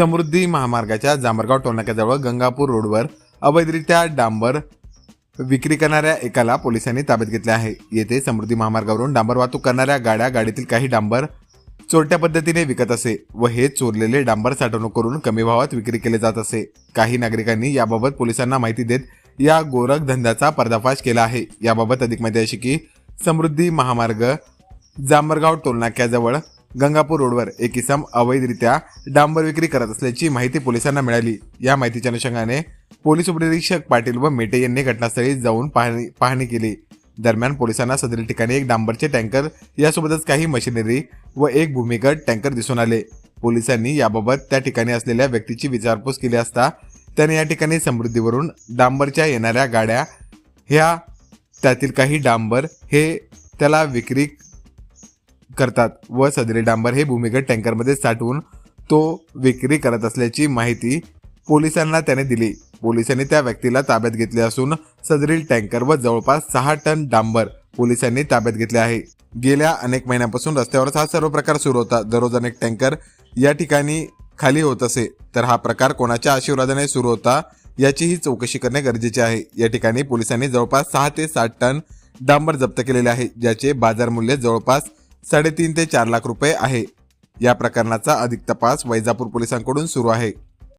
समृद्धी महामार्गाच्या जांभरगाव टोलनाक्याजवळ गंगापूर रोडवर अवैधरित्या डांबर विक्री करणाऱ्या एकाला पोलिसांनी ताब्यात घेतले आहे. येथे समृद्धी महामार्गावरून डांबर वाहतूक करणाऱ्या गाड्या गाडीतील काही डांबर चोरट्या पद्धतीने विकत असे व हे चोरलेले डांबर साठवणूक करून कमी भावात विक्री केले जात असे. काही नागरिकांनी याबाबत पोलिसांना माहिती देत या गोरख धंद्याचा पर्दाफाश केला आहे. याबाबत अधिक माहिती अशी की समृद्धी महामार्ग जांभरगाव टोलनाक्याजवळ गंगापूर रोडवर एक इसम अवैधरित्या डांबर विक्री करत असल्याची माहिती पोलिसांना मिळाली. या माहितीच्या अनुषंगाने पोलीस उपनिरीक्षक पाटील व मेटे यांनी घटनास्थळी जाऊन पाहणी पाहणी केली. दरम्यान पोलिसांना सदरील ठिकाणी एक डांबरचे टँकर यासोबतच काही मशिनरी व एक भूमिगत टँकर दिसून आले. पोलिसांनी याबाबत त्या ठिकाणी असलेल्या व्यक्तीची विचारपूस केली असता त्याने या ठिकाणी समृद्धीवरून डांबरच्या येणाऱ्या गाड्या ह्या त्यातील काही डांबर हे त्याला विक्री करतात व सदरी डांबर हे भूमिगत टँकरमध्ये साठवून तो विक्री करत असल्याची माहिती पोलिसांना त्याने दिली. पोलिसांनी त्या व्यक्तीला ताब्यात घेतले असून सदरील टँकर व जवळपास सहा टन डांबर पोलिसांनी ताब्यात घेतले आहे. गेल्या अनेक महिन्यांपासून रस्त्यावरच हा सर्व प्रकार सुरू होता. दररोज अनेक टँकर या ठिकाणी खाली होत असे. तर हा प्रकार कोणाच्या आशीर्वादाने सुरू होता याचीही चौकशी करणे गरजेचे आहे. या ठिकाणी पोलिसांनी जवळपास सहा ते सात टन डांबर जप्त केलेले आहे ज्याचे बाजार मूल्य जवळपास साडेतीन ते चार लाख रुपये आहे. या प्रकरणाचा अधिक तपास वैजापूर पोलिसांकडून सुरू आहे.